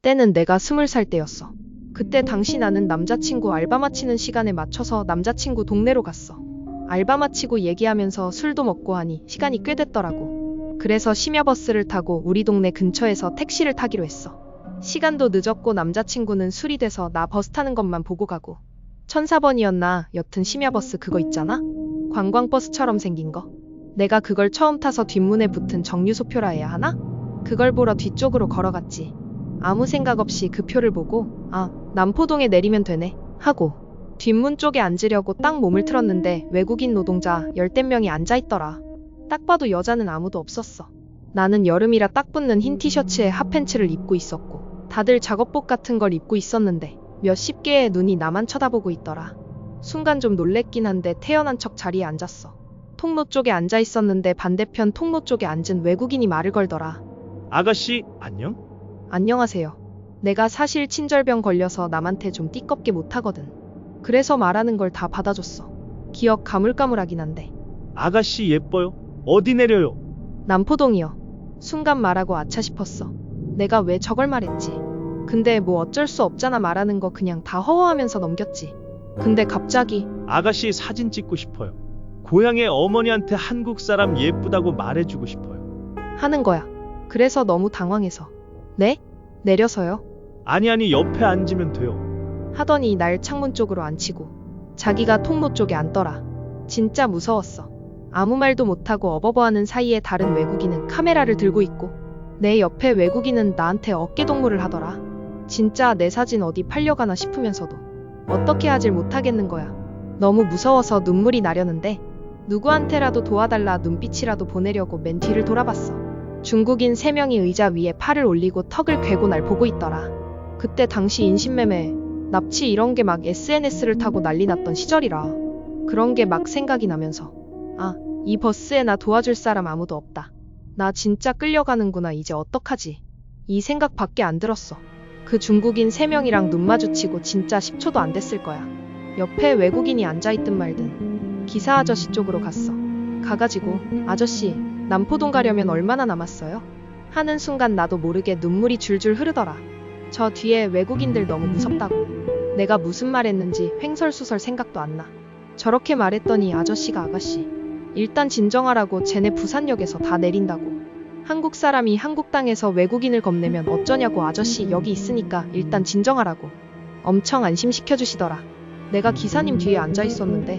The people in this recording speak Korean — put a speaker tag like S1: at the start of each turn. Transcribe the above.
S1: 때는 내가 스물 살 때였어. 그때 당시 나는 남자친구 알바 마치는 시간에 맞춰서 남자친구 동네로 갔어. 알바 마치고 얘기하면서 술도 먹고 하니 시간이 꽤 됐더라고. 그래서 심야버스를 타고 우리 동네 근처에서 택시를 타기로 했어. 시간도 늦었고 남자친구는 술이 돼서 나 버스 타는 것만 보고 가고. 1004번이었나 여튼 심야버스 그거 있잖아? 관광버스처럼 생긴 거. 내가 그걸 처음 타서 뒷문에 붙은 정류소표라 해야 하나? 그걸 보러 뒤쪽으로 걸어갔지. 아무 생각 없이 그 표를 보고, 아, 남포동에 내리면 되네. 하고, 뒷문 쪽에 앉으려고 딱 몸을 틀었는데 외국인 노동자 열댓 명이 앉아있더라. 딱 봐도 여자는 아무도 없었어. 나는 여름이라 딱 붙는 흰 티셔츠에 핫팬츠를 입고 있었고, 다들 작업복 같은 걸 입고 있었는데, 몇십 개의 눈이 나만 쳐다보고 있더라. 순간 좀 놀랬긴 한데 태연한 척 자리에 앉았어. 통로 쪽에 앉아 있었는데 반대편 통로 쪽에 앉은 외국인이 말을 걸더라.
S2: 아가씨, 안녕?
S1: 안녕하세요. 내가 사실 친절병 걸려서 남한테 좀 띠껍게 못하거든. 그래서 말하는 걸 다 받아줬어. 기억 가물가물하긴 한데.
S2: 아가씨 예뻐요? 어디 내려요?
S1: 남포동이요. 순간 말하고 아차 싶었어. 내가 왜 저걸 말했지? 근데 뭐 어쩔 수 없잖아 말하는 거 그냥 다 허워하면서 넘겼지. 근데 갑자기
S2: 아가씨 사진 찍고 싶어요. 고향의 어머니한테 한국 사람 예쁘다고 말해주고 싶어요.
S1: 하는 거야. 그래서 너무 당황해서. 네? 내려서요?
S2: 아니 아니 옆에 앉으면 돼요.
S1: 하더니 날 창문 쪽으로 앉히고 자기가 통로 쪽에 앉더라. 진짜 무서웠어. 아무 말도 못하고 어버버하는 사이에 다른 외국인은 카메라를 들고 있고 내 옆에 외국인은 나한테 어깨동무를 하더라. 진짜 내 사진 어디 팔려가나 싶으면서도 어떻게 하질 못하겠는 거야. 너무 무서워서 눈물이 나려는데 누구한테라도 도와달라 눈빛이라도 보내려고 맨 뒤를 돌아봤어. 중국인 세 명이 의자 위에 팔을 올리고 턱을 괴고 날 보고 있더라. 그때 당시 인신매매, 납치 이런 게 막 SNS를 타고 난리 났던 시절이라 그런 게 막 생각이 나면서 아, 이 버스에 나 도와줄 사람 아무도 없다. 나 진짜 끌려가는구나 이제 어떡하지? 이 생각밖에 안 들었어. 그 중국인 세 명이랑 눈 마주치고 진짜 10초도 안 됐을 거야. 옆에 외국인이 앉아있든 말든 기사 아저씨 쪽으로 갔어. 가가지고 아저씨 남포동 가려면 얼마나 남았어요? 하는 순간 나도 모르게 눈물이 줄줄 흐르더라. 저 뒤에 외국인들 너무 무섭다고. 내가 무슨 말 했는지 횡설수설 생각도 안 나. 저렇게 말했더니 아저씨가 아가씨. 일단 진정하라고 쟤네 부산역에서 다 내린다고. 한국 사람이 한국 땅에서 외국인을 겁내면 어쩌냐고 아저씨 여기 있으니까 일단 진정하라고. 엄청 안심시켜 주시더라. 내가 기사님 뒤에 앉아 있었는데